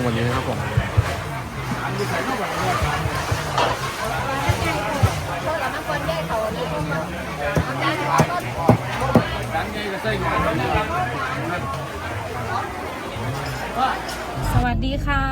งวันนี้นะครับผมสวัสดีค่ะ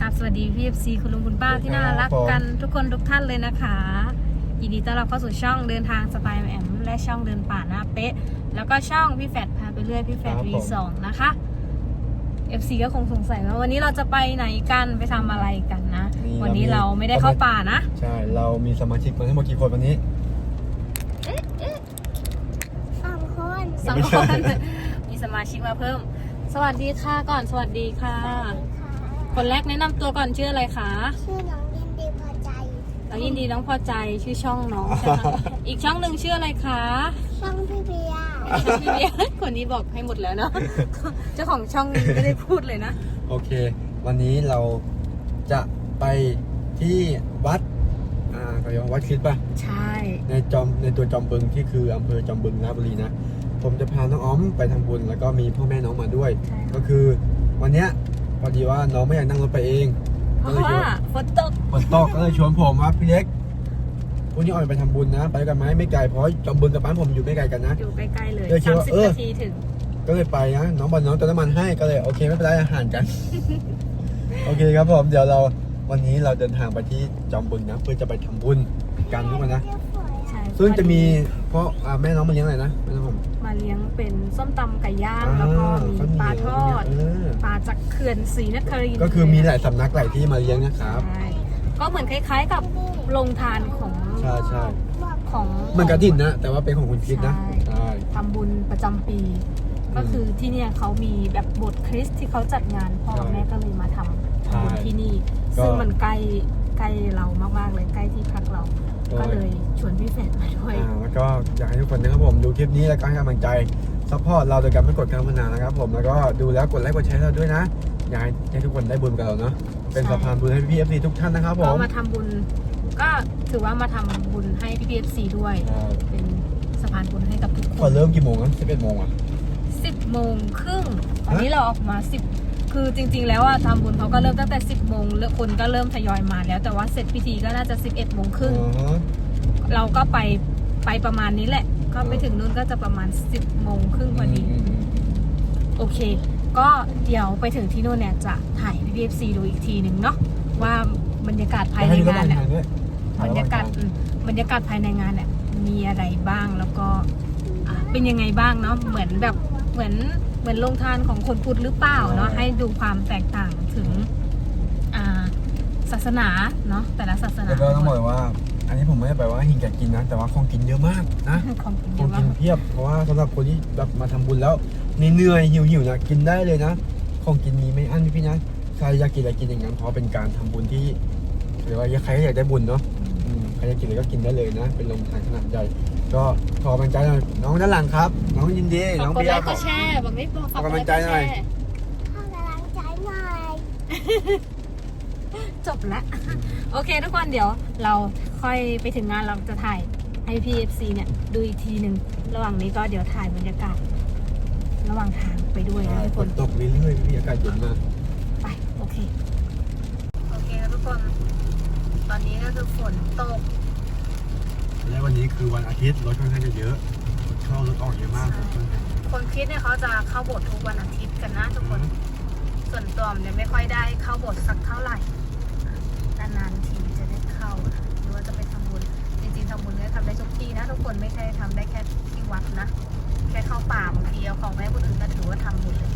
กับสวัสดีพี่เอฟซีคุณลุงคุณป้าที่น่ารักกันทุกคนทุกท่านเลยนะคะยินดีต้อนรับเข้าสู่ช่องเดินทางสไตล์แอมและช่องเดินป่าหน้าเป๊ะ แล้วก็ช่องพี่แฟดพาไปเรื่อยพี่แฟดรีสองนะคะ FC ก็คงสงสัยว่าวันนี้เราจะไปไหนกันไปทำอะไรกันนะ วันนี้เราไม่ได้เข้าป่านะ ใช่ เรามีสมาชิกมาทั้งหมดกี่คนวันนี้ สองคนสองไม่คใช่นมีสมาชิกมาเพิ่ม สวัสดีค่ะก่อนสวัสดีค่ะ คนแรกแนะนำตัวก่อนชื่ออะไรคะชื่อน้องยินดีพอใจ เรายินดีน้องพอใจชื่อช่องน้องใช่ไหมอีกช่องหนึ่งชื่ออะไรคะ คนนี้บอกให้หมดแล้วเนาะเจ้าของช่องนี้ไม่ได้พูดเลยนะ โอเค วันนี้เราจะไปที่วัดอ่าเขาเรียกว่าวัดคริดป่ะ ใช่ ในจอมในตัวจอมบึงที่คืออำเภอจอมบึงราชบุรีนะ ผมจะพาน้องอ้อมไปทำบุญแล้วก็มีพ่อแม่น้องมาด้วย ใช่ก็คือวันเนี้ยพอดีว่าน้องไม่อยากนั่งรถไปเองเพราะว่าฝนตกฝนตกก็เลยชวนผมว่าพี่เล็ก วันนี้ออกไปทำบุญนะ ไปกันไหมไม่ไกลเพราะจอมบึงกับบ้านผมอยู่ไม่ไกลกันนะ อยู่ใกล้ๆเลยเดี๋ยวคิดสามว่าสิบเออ นาทีถึง ก็เลยไปนะน้องบอลน้องเติมน้ำมันให้ก็เลยโอเคไม่เป็นไรอาหารกัน โอเคครับผมเดี๋ยวเราวันนี้เราเดินทางไปที่จอมบึงนะ เพื่อจะไปทำบุญกันทุกคนนะ ใช่ซึ่งจะมีเพราะอ่าแม่น้องมาเลี้ยงอะไรนะแม่น้องผมมาเลี้ยงเป็นส้มตำไก่ย่าง แล้วก็มีข้วเหนียวปลาทอดเออปลาจากเขื่อนศรีนครินทร์ก็คือมีหลายสำนักหลายที่มาเลี้ยงนะครับ ใช่ก็เหมือนคล้ายๆกับโรงทานของ ใช่ใช่ของเหมันกระดิ่นนะ แต่ว่าเป็นของคุณคิดนะใช่ใช่ทำบุญประจำปี ก็คือที่เนี่ยเขามีแบบโบสถ์คริสต์ที่เขาจัดงานพ่อใช่แม่ก็เลยมาทำใช่ทำบุญที่นี่ก็ซึ่งมันใกล้ใกล้เรามากๆเลยใกล้ที่พักเราก็เลยชวนพี่แฟนมาด้วยอ่าแล้วก็อยากให้ทุกคนนะครับผมดูคลิปนี้แล้วก็ให้กำลังใจซัพพอร์ตเราโดยการไม่กดการพนันนะครับผมแล้วก็ดูแล้วกดไลค์กดแชร์ให้เราด้วยนะอยากให้ให้ทุกคนได้บุญกับเราเนาะเป็นใช่สะพานบุญให้พี่เอฟซีทุกท่านนะครับผก็มมาทำบุญ ก็ถือว่ามาทำบุญให้พี่พีเอฟซีด้วยใช่เป็นสะพานบุญให้กับทุกคพอนเริ่มกี่โมงอะสิบเอ็ดโมงอะ สิบโมงครึ่งตอนนี้เราออกมาสิบคือจริง ๆ แล้วอะทำบุญเขาก็เริ่มตั้งแต่สิบโมงแล้วคนก็เริ่มทยอยมาแล้ว แต่ว่าเสร็จพิธีก็น่าจะสิบเอ็ดโมงครึ่งอ๋อเราก็ไปไปประมาณนี้แหละ ก็ไปถึงนู่นก็จะประมาณสิบโมงครึ่งพอดีมโอเค ก็เดี๋ยวไปถึงที่นู่นเนี่ยจะถ่ายพี่พีเอฟซีดูอีกทีหนึ่งเนาะว่าบรรยากาศภายในงานเนี่ยด้วย บรรยากาศอืมบรรยากาศภายในงานเนี่ยมีอะไรบ้างแล้วก็อ่าเป็นยังไงบ้างเนาะเหมือนแบบเหมือนเหมือนโรงทานของคนพุทธหรือเปล่าเนาะให้ดูความแตกต่างถึงอ่าศาสนาเนาะแต่ละศาสนาแล้วก็ต้องบอกเลยว่า อันนี้ผมไม่ได้ไปว่าหิงแกกินนะ แต่ว่าของกินเยอะมากนะ ของกินขเยองอะกิมานกเพียบ เพราะว่าสำหรับคนที่แบบมาทำบุญแล้วเหนื่อยๆหิวๆนะกินได้เลยนะ ของกินมีไม่อั้นพี่ๆนะใครอยากกินอะไรกินอย่างนั้นเพราะเป็นการทำบุญที่เรียกว่าใครก็อยากได้บุญเนาะอืมใครอยากกินอะไรก็กินได้เลยนะ เป็นโรงทานขนาดใหญ่ ก็ขอกำลังใจหน่อยน้องด้านหลังครับ น้องยินดีขน้อองกดเบีไลยร์ค์กดแชร์บอกไม่บอกขอกำลังใจหน่อยข้ากำลังใจหน่อย จบละ โอเคทุกคนเดี๋ยวเราค่อยไปถึงงานเราจะถ่ายให้พี่เอฟซีเนี่ยดูอีกทีหนึ่งระหว่างนี้ก็เดี๋ยวถ่ายบรรยากาศ ระหว่างทางไปด้วยนะทุกฝคนนตกเรื่อยๆพี่อากาศเย็นมากไปโอเค โอเคทุกคนต อนนี้ก็คือฝนตก และวันนี้คือวันอาทิตย์รถค่อนข้างจะเยอะเข้ารถออกเยอะมากทุกคนคนคิดเนี่ยเขาจะเข้าโบสถ์ทุกวันอาทิตย์กันนะทุกคน ส่วนตัวเนี่ยไม่ค่อยได้เข้าโบสถ์สักเท่าไหร่ นานๆทีจะได้เข้าหรือว่าจะไปทำบุญ จริงๆทำบุญเนี่ยทำได้ทุกที่นะทุกคนไม่ใช่ทำได้แค่ที่วัดนะ แค่เข้าป่าบางทีเอาของไปให้คนอื่นก็ถือว่าทำบุญเลย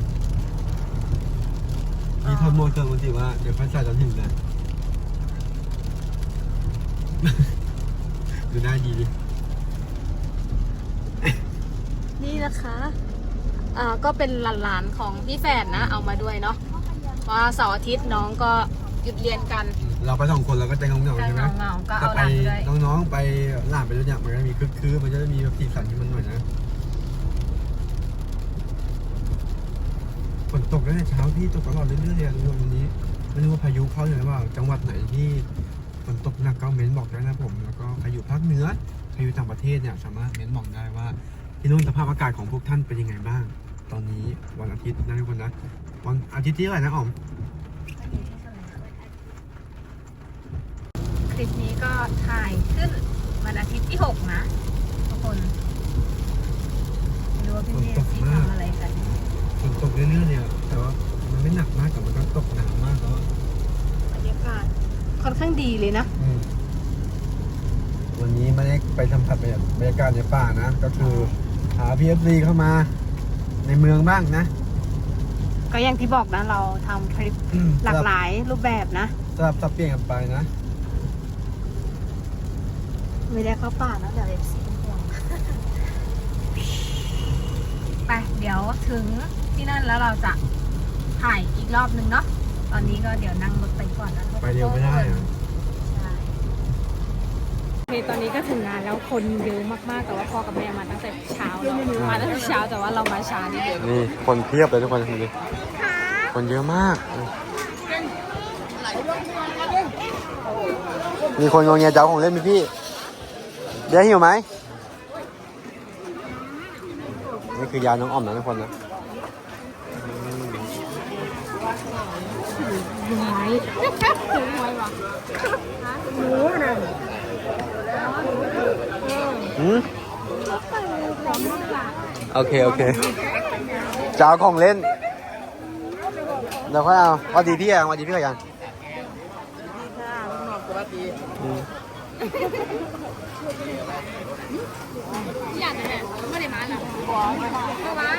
มีทำโมเตอร์มันสิว่าเดี๋ยวค่อยใส่ตอนถึงนะ ดูหน้าดีดินี่นะคะอ่าก็เป็นหลานๆของพี่แฝดนะ เอามาด้วยเนาะว่าเสาร์อาทิตย์น้องก็หยุดเรียนกัน เราไปสองคนเราก็จะเงาเงาๆแต่ใช่ไหมเงาๆก็แต่เอาหไปลานไปด้วยน้องๆไปหลานไปด้วยเนี่ยมันก็จะมีคึกคืนมันจะได้มีแบบสีสันที่มันหน่อยนะฝนตกตั้งแต่เช้าพี่ตกตลอดเรื่อยๆเลยอะทุกคนวันนี้ ไม่รู้ว่าพายุเข้าหรือเปล่าจังหวัดไหนที่ ฝนตกหนักก็เม้นบอกได้นะผม แล้วก็ใครอยู่ภาคเหนือใครอยู่ต่างประเทศเนี่ยสามารถเม้นบอกได้ว่าที่นู่นสภาพอากาศของพวกท่านเป็นยังไงบ้าง ตอนนี้วันอาทิตย์นะทุกคนนะผวันอาทิตย์ที่เท่าไหร่นะอ๋อมคลิปนี้ก็ถ่ายขึ้นวันอาทิตย์ที่หกนะทุกคนไม่รู้ว่าพี่เจซีทำอะไรกันฝนตกเรื่อยๆเลยอะแต่ว่ามันไม่หนักมากแต่มันก็ตกหนามากแล้วอะบรรยากาศ ค่อนข้างดีเลยนะ อืมวันนี้ไม่ได้ไปสัมผัสบรรยากาศในป่านะ ก็คือหา PFC เข้ามา ในเมืองบ้างนะ ก็อย่างที่บอกนะเราทำคลิปหลากหลายรูปแบบนะ สลับสับเปลี่ยนกันไปนะ ไม่ได้เข้าป่านะเดี๋ยวเอฟซีห่วงไปเดี๋ยวถึงที่นั่นแล้วเราจะถ่ายอีกรอบนึงเนาะตอนนี้ก็เดี๋ยวนั่งรถไป ก่อนนะทุกคนไปเร็วไม่ได้อะใช่โอเคตอนนี้ก็ถึงงานแล้วคนเยอะมากๆ แต่ว่าพ่อกับแม่มาตั้งแต่เช้าแล้วมาตั้งแต่เช้าแต่ว่าเรามาช้านิดเดียวนี่คนเพียบเลยทุกคนดูดิคนเยอะมาก มีคนงงเงียเจ้าของเล่นไหมพี่ เดี๋ยวหิวไหมนี่คือยาน้องอ่อมนะทุกคนนะ ไม้ไม้วะอืมโอเค โอเคจะเอาของเล่นเดี๋ยวค่อยเอาสวัสดีพี่ยังสวัสดีพี่ยังอืมอยากเนี่ยไม่ได้อกเพราะว่า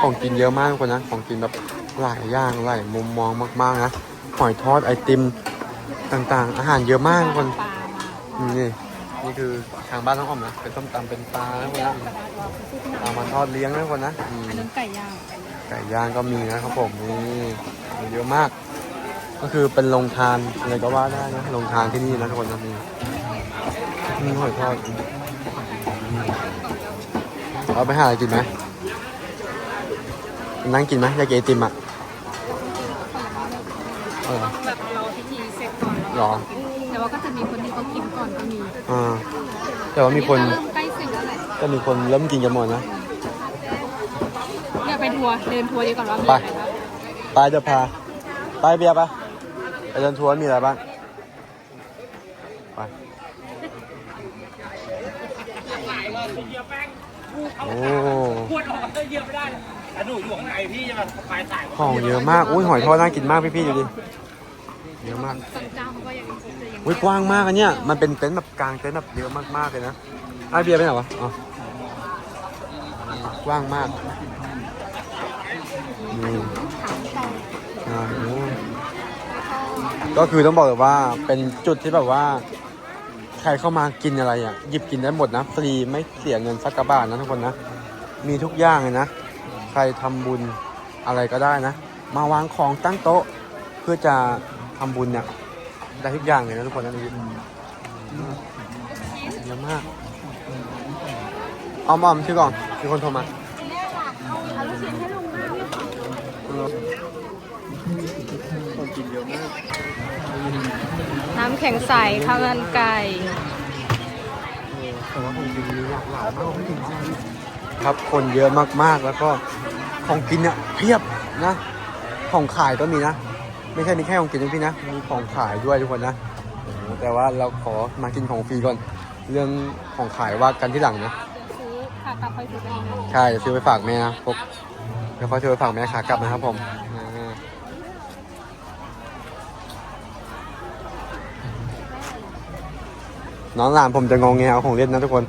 ของกินเยอะมากทุกคนนะ ของกินแบบ หลายอย่างหลายมุมมองมากๆนะหอยทอดไอติมต่างๆ อาหารเยอะมากทุกคนปลามาอืมนี่นี่คือทางบ้านน้องอ่อมนะเป็นส้มตำเป็นปลานะทุกคนนะปลามาทอดเลี้ยงนะทุกคนนะอืมอันนั้นไก่ย่างไก่ย่างก็มีนะครับผมนี่มีเยอะมาก ก็คือเป็นโรงทานอะไรก็ว่าได้นะโรงทานที่นี่นะทุกคนนะมีมีหอยทอดเอาไปหาอะไรกินไหมนั่งกินไหมอยากกินไอติมอะเออ แบบเราพิธีเสร็จก่อน ห รอแต่ว่าก็จะมีคนที่เขากินก่อนก็มีอ่าแต่ว่ามีคนเริ่มใกล้เสร็จแล้วแหละก็มีคนเริ่มกินกันหมดนะอยากไปทัวร์เดินทัวร์ดีก่อนว่ามีไปอะไรบ้างไปจะพาไปเบียร์ปะไปเดินทัวร์มีอะไรบ้างไปโอ้ขวดออกก็เยอะไม่ได้แต่หนูอยู่ข้างในพี่จะแบบปลายสายของเยอะมากอุ้ยหอยทอดน่ากินมากพี่ๆดูดิ เยอะมากสังเจ้าเขาก็ยังจะยังอุ้ยกว้างมากอันเนี้ยมันเป็นเต็นท์แบบกลางเต็นท์แบบเยอะมากๆเลยนะไอะเบียร์ไปไหนวะอ๋อกว้างมากนี่อ่าโอ้ก็คือต้องบอกเลยว่าเป็นจุดที่แบบว่า ใครเข้ามากินอะไรอะหยิบกินได้หมดนะฟรีไม่เสียเงินสักกระบาทนะทุกคนนะมีทุกอย่างเลยนะ ใครทำบุญอะไรก็ได้นะ มาวางของตั้งโต๊ะเพื่อจะ ทำบุญเนี่ยได้ทุกอย่างเลยนะทุกคนนะนี่เยอะมากเอามอมชื่อก่อนมีคนโทรมาคนกินเยอะมากน้ำแข็งใสข้าวมันไก่แต่ว่าของกินมีหลากหลายมากจริงครับคนเยอะมากๆแล้วก็ของกินเนี่ยเพียบนะ ของขายก็มีนะ ไม่ใช่มีแค่ของกินนะพี่นะ มีของขายด้วยทุกคนนะโอ้โหแต่ว่าเราขอมากินของฟรีก่อน เรื่องของขายว่ากันที่หลังนะซื้อขากลับไปซื้อไปเองใช่ซื้อไปฝากแม่นะพวกเดี๋ยวขอซื้อไปฝากแม่ขากลับนะครับผมอ่าน้องหลานผมจะงงเงเอาของเล่นนะทุกคน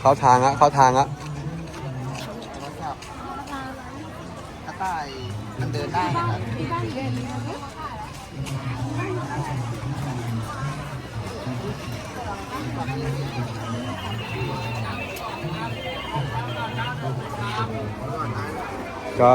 เข้าทางอะเข้าทางอะกระต่ายมันเดินได้นะครับก็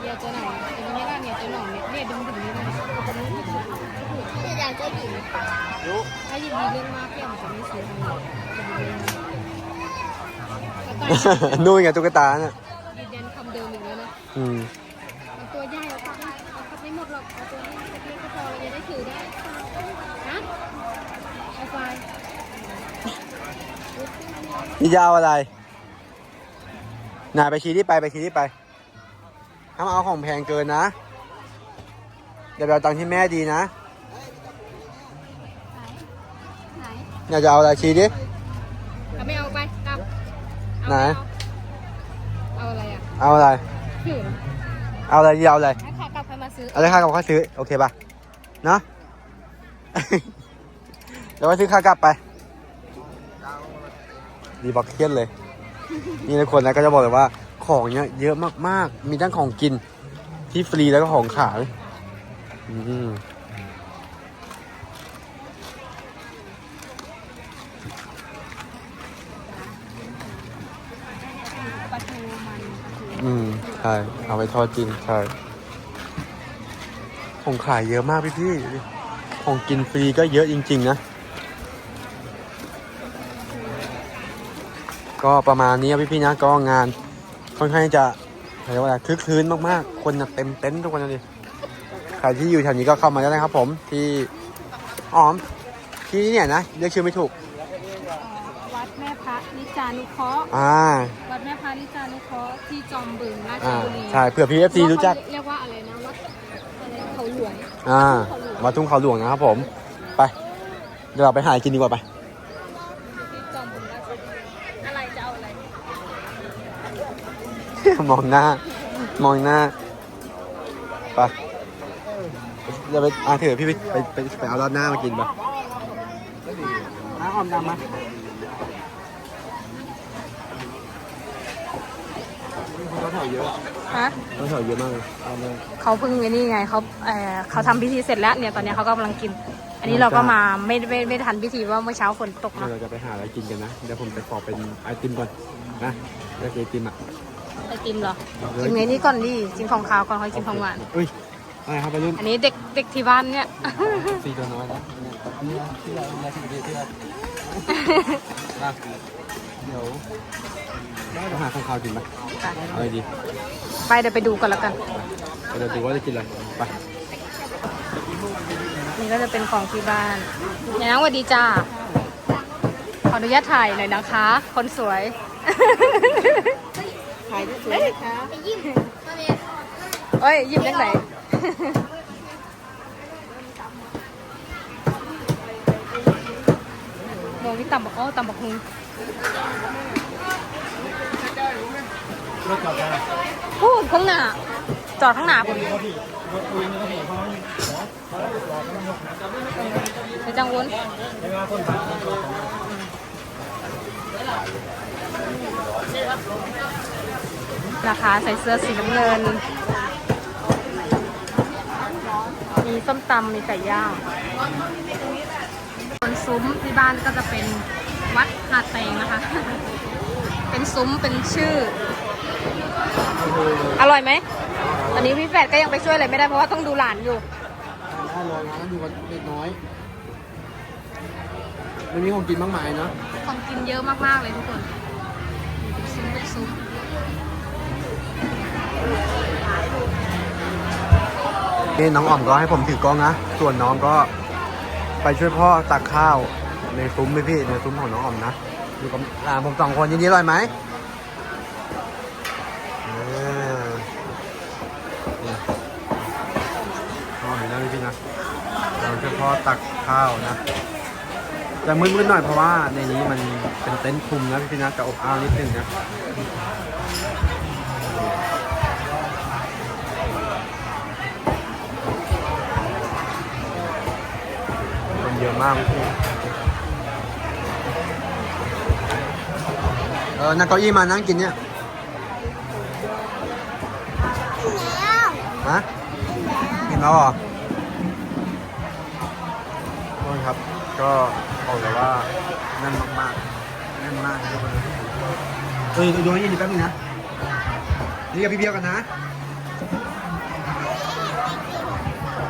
เดี๋ยวเจอหน่อยเดี๋ยวไม่ได้เนี่ยเจอหน่อยเนี่ยดึงดึงนี่เลย อยากจะ ได้ยิน ได้ยินดีเรื่องมากแก้มจะไม่ซื้อให้แล้วก็นู่นไงตุ๊กตาเนี่ยยืนยันคำเดิมอีกแล้วนะอืมเอาตัวใหญ่เอาตักเอาตักไม่หมดหรอกเอาตัวนี้เล็กๆก็พอเราจะได้ถือได้นะเอาไฟนี่จะเอาอะไรนายไปชี้ที่ไปไปชี้ที่ไปห้ามเอาของแพงเกินนะ เดี๋ยวไปเอาตังค์ที่แม่ดีนะ ไหนอยากจะเอาอะไรชี้ดิเอาไม่เอาไปกลับเอาไหน ม่เอาเอาอะไรอะเอาอะไร ถือเอาอะไรดีเอาอะไร ให้ขากลับใครมาซื้อ เอาเลยค่ากลับค่าซื้อ โอเคป่ะ เนาะเดี๋ยวไปซื้อค่ากลับไป ดีบอกเครียดเลย นี่ทุกคนนะก็จะบอกเลยว่า ของเนี้ยเยอะมากๆ มีทั้งของกินที่ฟรีแล้วก็ของขายอืม ปลาทูมันปลาทู อืม ใช่ เอาไปทอดกิน ใช่ ของขายเยอะมากพี่พี่ๆดูดิของกินฟรีก็เยอะจริง ๆ นะ ก็ประมาณนี้ครับพี่ๆนะ ก็งานค่อนข้างจะเรียกว่าอะไรคึกคืนมากๆ คนน่ะเต็มเต็นท์ทุกคนเลยใครที่อยู่แถวนี้ก็เข้ามาได้นะครับผมที่อ๋อมที่นี่เนี่ยนะเรียกชื่อไม่ถูก วัดแม่พระนิจานุเคราะห์อ่าวัด แม่พระนิจานุเคราะห์ที่จอมบึงราชอ่าบุรีใช่เผื่อพี่เอฟซีรู้จัก เรียกว่าอะไรนะวัดอะไรเขาหลวงอ่าวัดทุ่งเขาหลวงนะครับผม ไป เดี๋ยวเราไปหากินดีกว่าไป ที่จอมบึงราชบุรีอะไรจะเอาอะไร มองหน้า มองหน้า ไปเดี๋ยวไปอ่าเถอะพี่ไปไปไปไปเอาราดหน้ามากินไปน้าออมดำมาเขา แถวเยอะฮะเขาแถวเยอะมากเลยเอาเลยเขาเพิ่งไอ้นี่ไงเขาเอ่อเขาทำพิธีเสร็จแล้วเนี่ยตอนนี้เขากำลังกิน อันนี้เราก็มาไม่ไม่ไม่ทันพิธีว่าเมื่อเช้าฝนตกเดี๋ยวเนาะเราจะไปหาอะไรกินกันนะ เดี๋ยวผมไปขอเป็นไอติมก่อนนะเดี๋ยวไอติมอะไอติมเหรอกินไงนี่ก่อนดิกินของขาวก่อนค่อยกินของหวานอุ้ยอะไรครับไปรุ่นอันนี้เด็กเด็กที่บ้านเนี่ย สีตัวน้อยนะนี่นะที่เราที่เราที่เราที่เราอะ เดี๋ยวเราหาของข้าวกินไหมเอาอะไรดีไปเดี๋ยวไปดูกันแล้วกัน เดี๋ยวดูว่าจะกินอะไรไปนี่ก็จะเป็นของที่บ้านยายน้องสวัสดีจ้า ขออนุญาตถ่ายหน่อยนะคะ คนสวย ถ่ายสวยนะคะไปยิ้มมาเมียเอ้ยยิ้มยังไงมองที่ต่ำบอกอ๋อต่ำบอก พูดข้างหน้า จอดข้างหน้าผมไปจังวนนะคะ ใส่เสื้อสีน้ำเงิน มีส้มตำมีไก่ย่างส่วนซุ้มที่บ้านก็จะเป็น วัดหาดแตงนะคะ เป็นซุ้มเป็นชื่อ อร่อยไหม ตอนนี้พี่แฝดก็ยังไปช่วยอะไรไม่ได้เพราะว่าต้องดูหลานอยู่ถ้ารองานดูกันเล็กน้อย มันมีของกินมากมายเนาะของกินเยอะมากๆเลยทุกคนเป็นซุ้มเป็นซุ้มนี่น้องอ่อมก็ให้ผมถือกล้องนะ ส่วนน้องก็ไปช่วยพ่อตักข้าว ในซุ้มไหมพี่ในซุ้มของน้องอ่อมนะอยู่กับหลานผมสองคนยินดีอร่อยไหมเออนี่พ่อเห็นแล้วพี่นะเราช่วยพ่อตักข้าวนะจะมืดๆหน่อยเพราะว่าในนี้มันเป็นเต็นท์คลุมนะพี่นะจะอบอ้าวนิดนึงนะคนเยอะมากพี่ ออนั่งเก้าอี้มานั่งกินเนี่ยแล้วฮะกินแล้วเหรอโทษครับ ก็บอกเลยว่าแน่นมากๆแน่นมากทุกคนเออดูให้ยินดีแป๊บนึงนะนี่กับพี่เบียร์กันนะ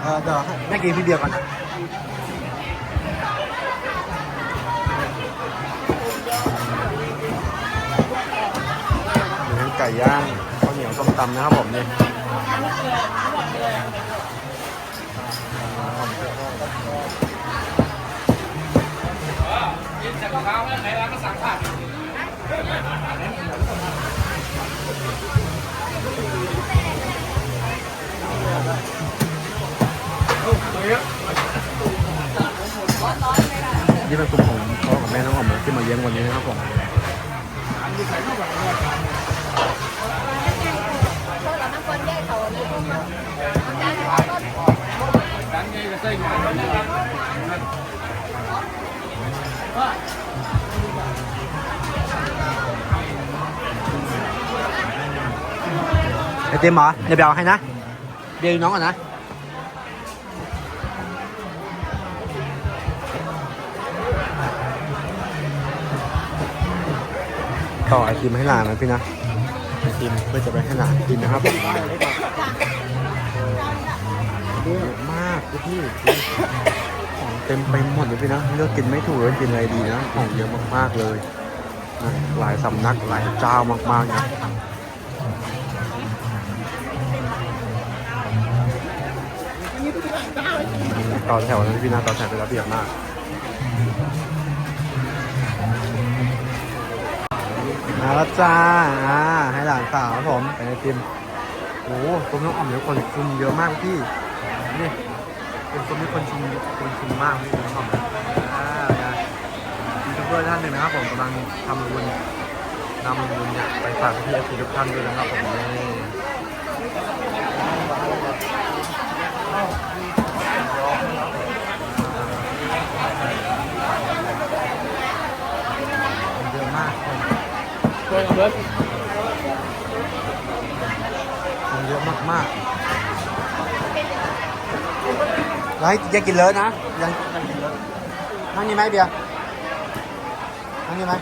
เออเดี๋ยวให้แม่กินพี่เบียร์ก่อนนะ ก่ย่างข้าวเหนียวส้มตำนะครับผมนี่จากของเขาไหนร้านก็สั่งผักนี่เป็นกลุ่มของพ่อกับแม่น้องหอมที่มาเลี้ยงวันนี้นะครับผม ร้านนี้ก็เส้นอยู่ไอเต็มเหรอเดี๋ยวไปเอาให้นะ เบียร์น้องก่อนนะต่อไอติมให้หลานนะพี่นะไอติมเพื่อจะไปให้หลานกินนะครับ เยอะมากพี่ของเต็มไปหมดเลยพี่นะเลือกกินไม่ถูกเลยกินอะไรดีนะของเยอะมากๆเลยนะหลายสำนักหลายเจ้ามากๆนะต่อแถวนะพี่นะต่อแถวเป็นระเบียบมากมาแล้วจ้าอ่าให้หลานสาวครับผมเป็นติมโอ้โหต้มน้ำอ่อมเดี๋ยวคนชุมเยอะมากพี่ นี่เป็นต้มที่คนชุมคนชุมมากพี่น้ำอ่อมอ่านะยูทูบเบอร์ท่านหนึ่งนะครับผมกำลังทำบุญนำบุญเนี่ยไปฝากพี่เอฟซีทุกท่านด้วยนะครับผมนี่คนเยอะมากคนเยอะมากๆแล้วให้ยังกินเลยนะยังยังกินเลยนั่งนี่ไหมเบียร์นั่งนี่ไหม